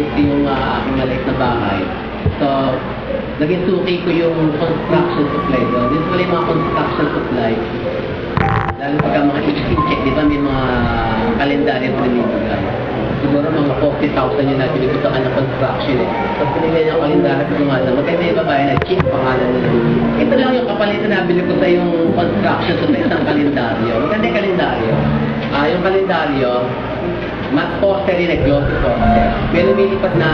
ko yung uh, aking maliit na bahay. So, naging suki ko yung construction supply doon. Dito pala yung mga construction supply. Lalo pagka mga check, di ba may mga kalendaryo na binibigay. Siguro mga 40,000 yung nabili ko sa ng construction eh. Tapos pinigay niya kalendaryo ko nga lang. Magkaya may babae na check pangalan nila. Ito lang yung kapalit na nabili ko sa yung construction sa isang kalendaryo. Maganda yung kalendaryo. Ah, yung kalendaryo, matte poster eh, glossy poster. May lumilipat na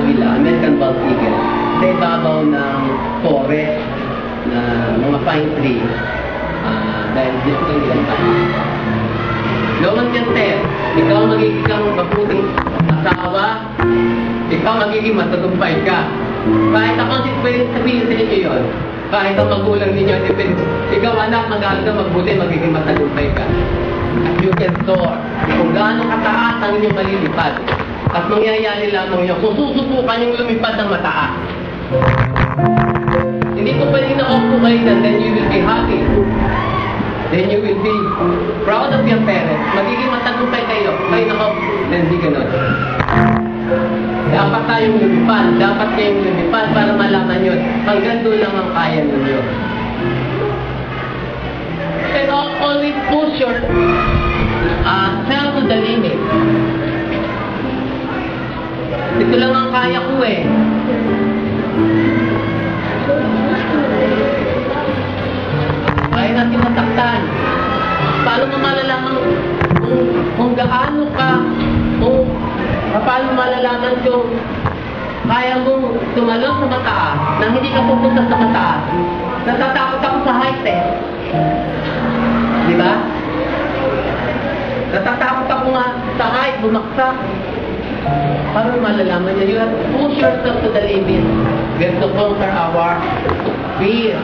agila, American Bald Eagle. Sa ibabaw ng forest na mga pine tree. Ah, dahil dito ko ilang tayo. Loman yan, sir. Ikaw magiging kang mabuting asawa. Ikaw magiging matagumpay ka. Kahit ako pwede sabihin sa inyo yun. Kahit ang magulang ninyo. Ikaw anak, mag-aaral ka, magbuti, magiging matagumpay ka. You can soar. Kung gaano kataas ang inyong malilipad. At mangyayari lamang yun. Kung susubukan yung lumipad ng mataas. Hindi ko pwedeng na-off kayo na, then you will be happy. Then you will be proud of your parents. Magiging matagumpay kayo. Kayo na then hindi ganun. Dapat tayong lumipad. Dapat kayong lumipad para malaman yun. Hanggang doon lang ang kaya ninyo. Ito lang ang kaya ko eh. Kaya natin nasaktan. Paano mo malalaman kung, kung gaano ka, kung paano malalaman kung kaya mong tumalon sa mataas na hindi ka pupunta sa mataas. Natatakot ako sa height eh. Di ba? Natatakot ako nga sa height, bumaksak. Paano malalaman niya? You have to push yourself to the limit. We have to conquer our fear.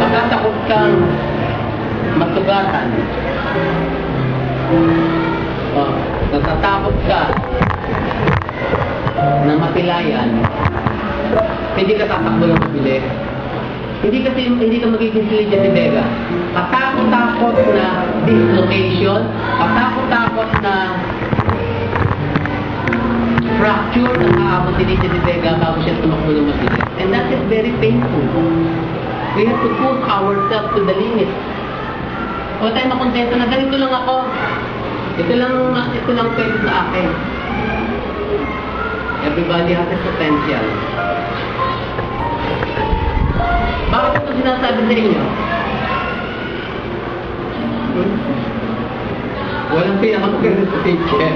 Pagkatakot kang masugatan. Oh, natatakot ka na matilayan, hindi ka tatakbo ng mabilis. Hindi kasi hindi ka magiging Lydia de Vega. Katakot-takot na dislocation, katakot-takot na fracture na kaabot si Lydia de Vega bago siya tumakbo ng mabilis. And that is very painful. We have to push ourselves to the limit. Huwag tayo makontento na ganito lang ako. Ito lang, ito lang pwede sa akin. Everybody has a potential. Bakit ito sinasabi sa inyo? Walang pinakamaganda sa teacher.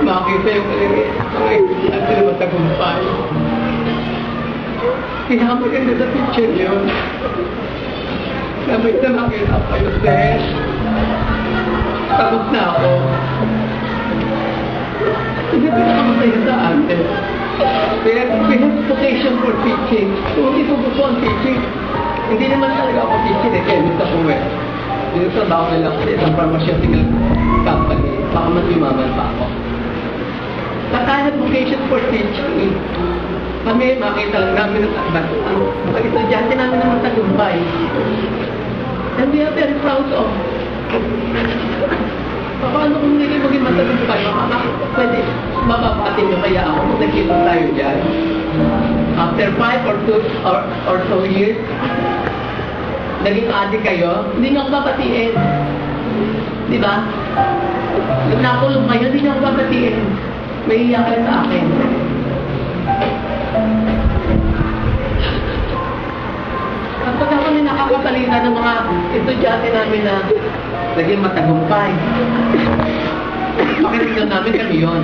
Makita yung mga estudyante na matagumpay. Pinakamaganda sa teacher yun. Sabay na makita kayo, sir. Tapos na ako. Have, we have vocation for teaching. Kung hindi ko gusto ang teaching, hindi naman talaga ako teaching eh, dito ako eh. Sa bawal lang sa isang pharmaceutical company, baka mas yumaman pa ako. But I have vocation for teaching. Kami, makita lang namin ang ang mga estudyante namin naman tagumpay. And we are very proud of. Paano kung hindi kayo maging matagumpay? Baka pwede mapapatin nyo kaya ako kung nagkita tayo dyan. After five or two or, or so years, naging adik kayo, hindi nyo ako papatiin. Di ba? Nung nakulong kayo, hindi nyo ako papatiin. May iyak kayo sa akin. At pag ako na nakakasalita ng mga estudyante namin na naging matagumpay, pakiramdam namin kami yun.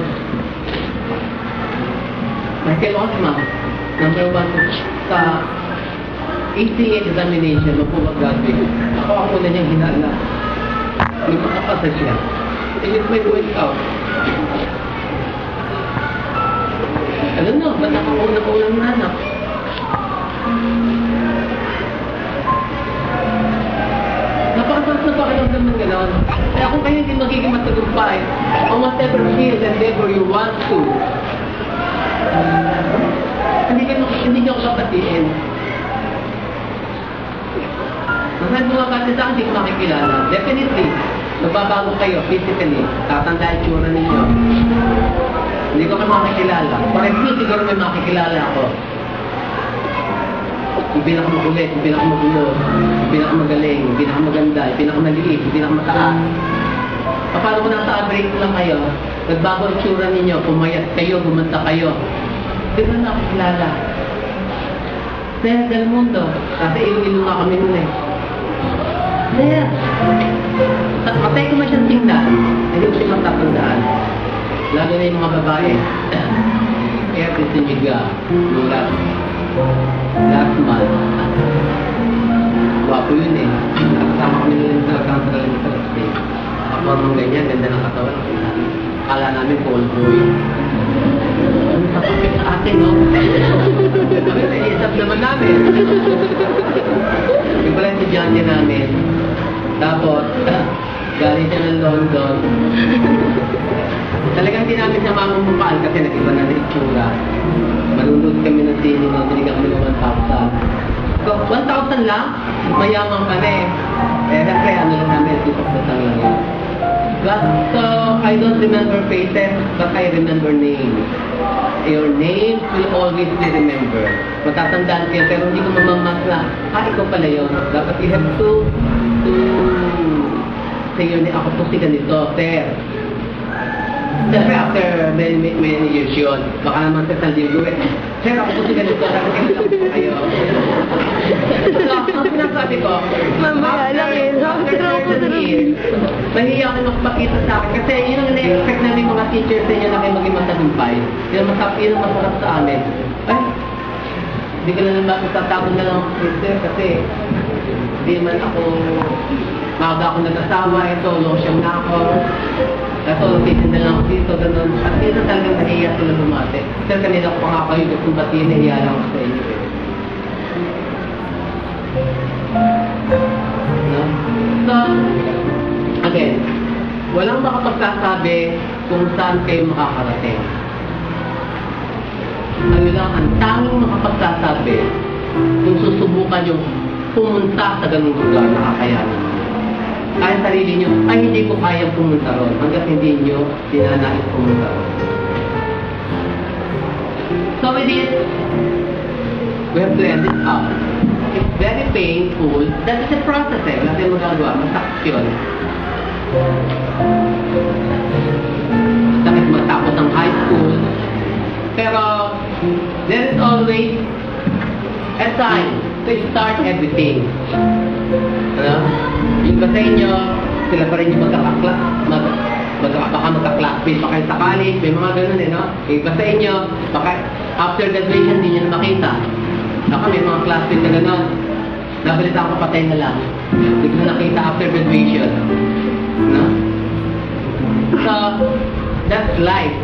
Michael Osman, number one sa ACA examination, magpapag-graduate. Ako ang una niyang hinala. Hindi makapasa siya. And it may went out. Alam na, ba't nakauna-unang nanak? Pakiramdam ng gano'n. Kaya kung kayo hindi magiging matagumpay, on whatever field endeavor you want to, hindi, kayo, hindi nyo kapatiin. Ang sabi mga kasi sa akin, hindi ko makikilala. Definitely, magbabago kayo physically. Tatanda yung tsura ninyo. Hindi ko kayo makikilala. Me, siguro may makikilala ako. Yung pinakamakulit, yung pinakamagulo, yung pinakamagaling, yung pinakamaganda, yung pinakamaliit, yung pinakamataas. Paano kung nasa break lang kayo, nagbago ang tsura ninyo, pumayat kayo, gumanda kayo. Hindi ko na nakikilala. Sir Del Mundo, kasi ilo-ilo nga kami nun eh. Sir, ta- patay ko man siyang tingnan, ko siya matatandaan. Lalo na yung mga babae. Kaya Prisimiga, nung last, month, Wapo yun eh. Nakasama kami nila sa council ng sa state. Ako nung ganyan, ganda ng katawan. Akala namin call boy. Sa kapit sa atin, no? Kami naiisap naman namin. Yung pala yung estudyante namin. Tapos, galing siya ng London. Talagang hindi namin siya mamamupaan kasi nag-iba na ng itsura. Manunod kami ng sinin na binigyan kami ng 1,000. So, 1,000 lang? Mayaman ka na eh. Eh, kasi ano lang namin, tipos na lang yun. But, so, I don't remember faces, but I remember names. Your names will always be remembered. Matatandaan kayo, pero hindi ko mamamas na, ah, ikaw pala yun. Dapat you have to, to your name. Ako po si ganito, sir. Siyempre, after many, many, many years yun, baka naman sa San Diego, eh, sir, ako po si ganito, kasi ganito po kayo. so, ang sinasabi ko, Mamaya lang eh, after certain years, nahiya ako magpakita sa akin kasi yun ang ina-expect namin mga teachers sa inyo na kayo maging matagumpay. Yun ang masarap, yun ang masarap sa amin. Ay, hindi ko na naman magtatago na lang sister kasi hindi man ako maaga ako nag-asawa, ito, lotion na ako. Kaso, titinda lang ako dito, ganun. At dito talagang nahiya sila lumate. Sir, kanina ko pa nga kayo, gusto batiin, nahiya lang ako sa inyo. eh. So, again, walang makapagsasabi kung saan kayo makakarating. Kayo lang ang tanging makapagsasabi kung susubukan yung pumunta sa ganung lugar na kakayanin. Kaya sarili nyo, ay hindi ko kayang pumunta ron hanggat hindi nyo dinanais pumunta ron. So with this, we have to end it out. It's very painful. That is a process eh. Wala tayong magagawa. Masakit yun. Masakit matapos ang high school. Pero, there is always a time to start everything. Ano? Yung ba sa inyo, sila pa rin yung magkakakla, mag, mag, baka magka-classmate pa kayo sa college, may mga ganun eh, no? Yung iba sa inyo, baka after graduation, hindi nyo na makita. Ako, may mga classmate na gano'n. Nabalita ko patay na lang. Hindi ko na nakita after graduation. No? So, that's life.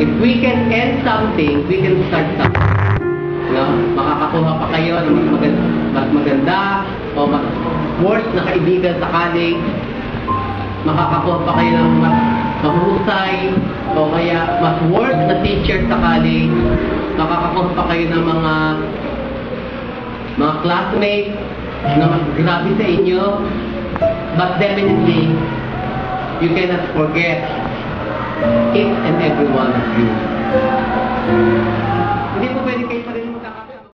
If we can end something, we can start something. No? Makakakuha pa kayo ng mas maganda, mas maganda o mas worse na kaibigan sa college. Makakakuha pa kayo ng mas mahusay o kaya mas worse na teacher sa college. Makakakuha pa kayo ng mga mga classmates na mas grabe sa inyo. But definitely, you cannot forget each and every one of you. Hindi po pwede kayo pa rin